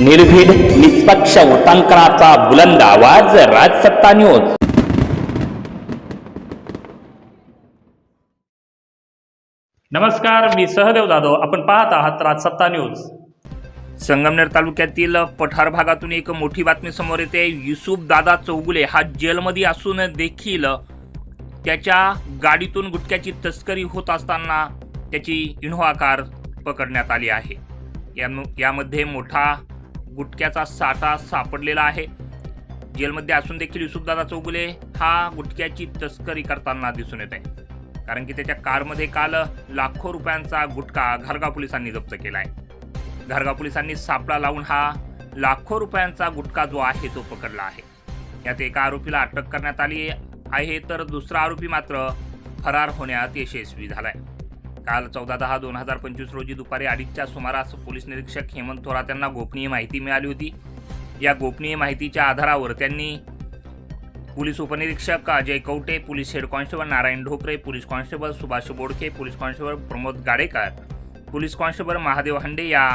निर्भीड निष्पक्ष उटांकनाचा बुलंद आवाज राजसत्ता न्यूज. नमस्कार मी सहदेव जाधव. आपण पाहत आहात राजसत्ता न्यूज. संगमनेर तालुक्यातील पठार भागातून एक मोठी बातमी समोर येते. युसुफ दादा चौगुले हा जेलमध्ये असून देखील त्याच्या गाडीतून गुटख्याची तस्करी होत असताना त्याची इनोवा कार पकडण्यात आली आहे. यामध्ये मोठा गुटख्याचा साठा सापडलेला आहे. जेलमध्ये असून देखील युसुफदादा चौगुले हा गुटख्याची तस्करी करताना दिसून येत आहे. कारण की त्याच्या कारमध्ये काल लाखो रुपयांचा गुटखा घरगाव पोलिसांनी जप्त केला आहे. घरगाव पोलिसांनी सापळा लावून हा लाखो रुपयांचा गुटखा जो आहे तो पकडला आहे. यात एका आरोपीला अटक करण्यात आली आहे. तर दुसरा आरोपी मात्र फरार होण्यात यशस्वी झाला आहे काल चौदा दहा दोन हजार पंचवीस रोजी दुपारी अडीचच्या सुमारास पोलीस निरीक्षक हेमंत थोरात यांना गोपनीय माहिती मिळाली होती. या गोपनीय माहितीच्या आधारावर त्यांनी पोलीस उपनिरीक्षक Ajay Kawate police head constable Narayan Dhokare police constable Subhash Bodke police constable Pramod Gadekar police constable Mahadev Hande या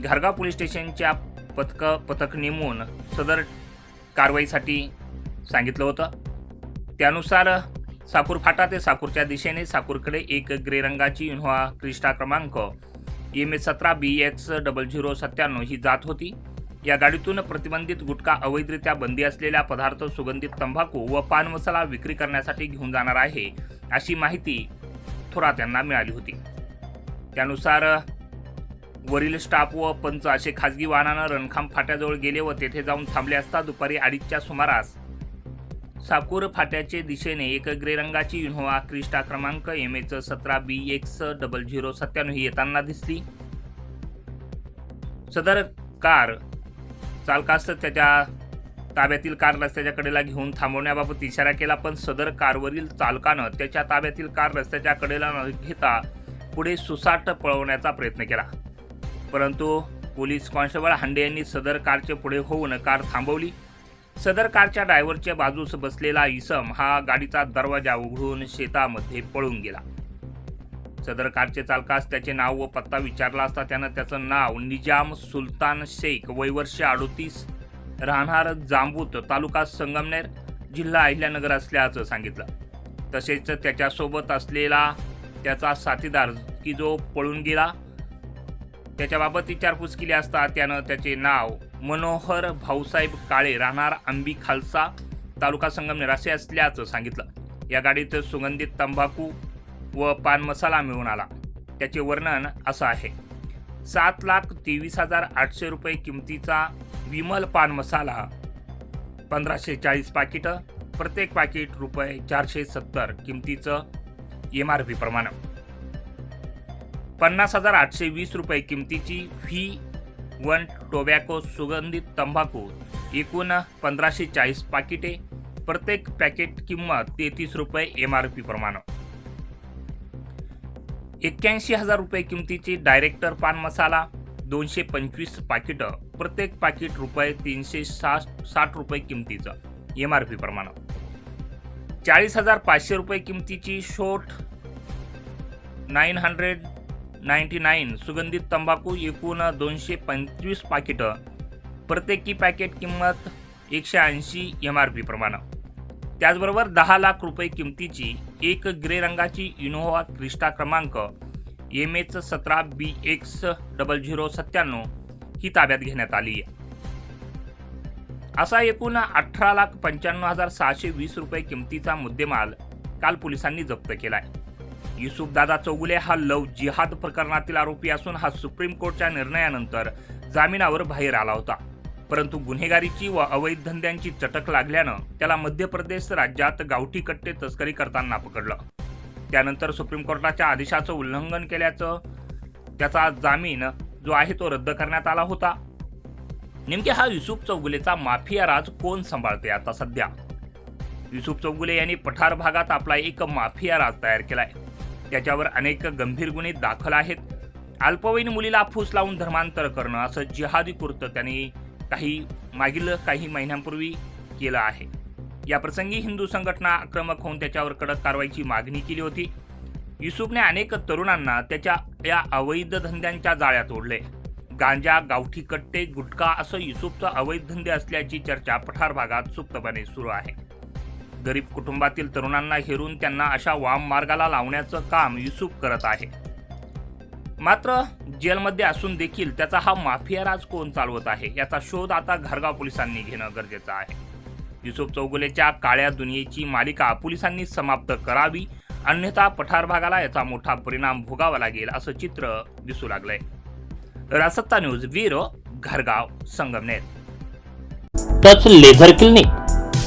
घारगाव पोलीस स्टेशनच्या पथक पथक नेमून सदर कारवाईसाठी सांगितलं होतं. त्यानुसार साकूर फाटा ते साकूरच्या दिशेने साकूरकडे एक ग्रे रंगाची इनोव्हा क्रिस्टा क्रमांक. एम एस सतरा बी एक्स डबल झिरो सत्त्याण्णव ही जात होती. या गाडीतून प्रतिबंधित गुटखा अवैधरित्या बंदी असलेल्या पदार्थ सुगंधित तंबाखू व पान मसाला विक्री करण्यासाठी घेऊन जाणार आहे अशी माहिती थोरात यांना मिळाली होती. त्यानुसार वरील स्टाफ व पंच असे खाजगी वाहनानं रणखांब फाट्याजवळ गेले व तेथे जाऊन थांबले असता दुपारी अडीचच्या सुमारास साकूर फाट्याचे दिशेने एक ग्रे रंगाची इनोव्हा क्रिस्टा क्रमांक एम एच सतरा बी एक्स डबल झिरो सत्त्याण्णव ही येताना दिसली. सदर कार चालकास त्याच्या ताब्यातील कार रस्त्याच्या कडेला घेऊन थांबवण्याबाबत इशारा केला पण सदर कारवरील चालकानं त्याच्या ताब्यातील कार रस्त्याच्या कडेला न घेता पुढे सुसाट पळवण्याचा प्रयत्न केला. परंतु पोलीस कॉन्स्टेबल हांडे यांनी सदर कारचे पुढे होऊन कार थांबवली. सदर कारच्या ड्रायव्हरच्या बाजूस बसलेला इसम हा गाडीचा दरवाजा उघडून शेतामध्ये पळून गेला. सदर कारचे चालकास त्याचे नाव व पत्ता विचारला असता त्यानं त्याचं नाव निजाम सुलतान शेख वयवर्ष अडोतीस राहणार जांबूत तालुका संगमनेर जिल्हा अहिल्यानगर असल्याचं सांगितलं. तसेच त्याच्यासोबत असलेला त्याचा साथीदार की जो पळून गेला त्याच्याबाबत विचारपूस केली असता त्यानं त्याचे नाव मनोहर भाऊसाहेब काळे राहणार आंबी खालसा तालुका संगमनेर असे असल्याचं सांगितलं. या गाडीत सुगंधित तंबाखू व पान मसाला मिळून आला. त्याचे वर्णन असं आहे. सात लाख तेवीस हजार आठशे रुपये किमतीचा विमल पान मसाला पंधराशे चाळीस पाकिटं प्रत्येक पाकिट रुपये चारशे सत्तर किमतीचं एम आर पी प्रमाण. पन्नास हजार आठशे वीस रुपये किमतीची व्ही वन टोबॅको सुगंधित तंबाखू एकूण पंधराशे चाळीस पाकिटे प्रत्येक पॅकेट किंमत तेहतीस रुपये एम आर पी प्रमाणे. एक्क्याऐंशी हजार रुपये किमतीची डायरेक्टर पान मसाला दोनशे पंचवीस पाकिटं प्रत्येक पाकिट रुपये तीनशे साठ साठ रुपये किमतीचं एम आर पी प्रमाणे. चाळीस हजार पाचशे रुपये किमतीची शोट नाईन हंड्रेड नाईन्टी नाईन सुगंधित तंबाखू एकूण दोनशे पंचवीस पाकिटं. प्रत्येकी पॅकेट किंमत एकशे ऐंशी एम आर पी प्रमाणे. त्याचबरोबर दहा लाख रुपये किमतीची एक ग्रे रंगाची इनोव्हा क्रिस्टा क्रमांक एम एच सतरा बी एक्स डबल झिरो सत्त्याण्णव ही ताब्यात घेण्यात आली आहे. असा एकूण अठरा लाख पंच्याण्णव हजार सहाशे वीस रुपये किमतीचा मुद्देमाल काल पोलिसांनी जप्त केला आहे दादा चौगुले हा लव जिहाद प्रकरणातील आरोपी असून हा सुप्रीम कोर्टच्या निर्णयानंतर जामिनावर बाहेर आला होता. परंतु गुन्हेगारीची व अवैध धंद्यांची चटक लागल्यानं त्याला मध्य प्रदेश राज्यात गावठी कट्टे तस्करी करताना पकडलं. त्यानंतर सुप्रीम कोर्टाच्या आदेशाचं उल्लंघन केल्याचं त्याचा जामीन जो आहे तो रद्द करण्यात आला होता. नेमके हा युसुफ चौगुलेचा माफिया राज कोण सांभाळते आता सध्या? युसुफ चौगुले यांनी पठार भागात आपला एक माफिया राज तयार केलाय. त्याच्यावर अनेक गंभीर गुन्हे दाखल आहेत. अल्पवयीन मुलीला फूस लावून धर्मांतर करणं असं जिहादी कृत्य त्यांनी काही मागील काही महिन्यांपूर्वी केलं आहे. या प्रसंगी हिंदू संघटना आक्रमक होऊन त्याच्यावर कडक कारवाईची मागणी केली होती. युसुफने अनेक तरुणांना त्याच्या या अवैध धंद्यांच्या जाळ्यात ओढले. गांजा गावठी कट्टे गुटखा असं युसुफचा अवैध धंदे असल्याची चर्चा पठार भागात सुप्तपणे सुरू आहे. गरीब कुटुंबातील तरुणांना हेरून त्यांना अशा वाम मार्गाला लावण्याचं काम युसुफ करत आहे. मात्र जेलमध्ये असून देखील त्याचा हा माफिया राज कोण चालवत आहे याचा शोध आता घरगाव पोलिसांनी घेणं गरजेचं आहे. युसुफ चौगुलेच्या काळ्या दुनियेची मालिका पोलिसांनी समाप्त करावी अन्यथा पठार भागाला याचा मोठा परिणाम भोगावा लागेल असं चित्र दिसू लागलंय. रासत्ता न्यूज ब्युरो घरगाव संगमनेर. Touch laser clinic.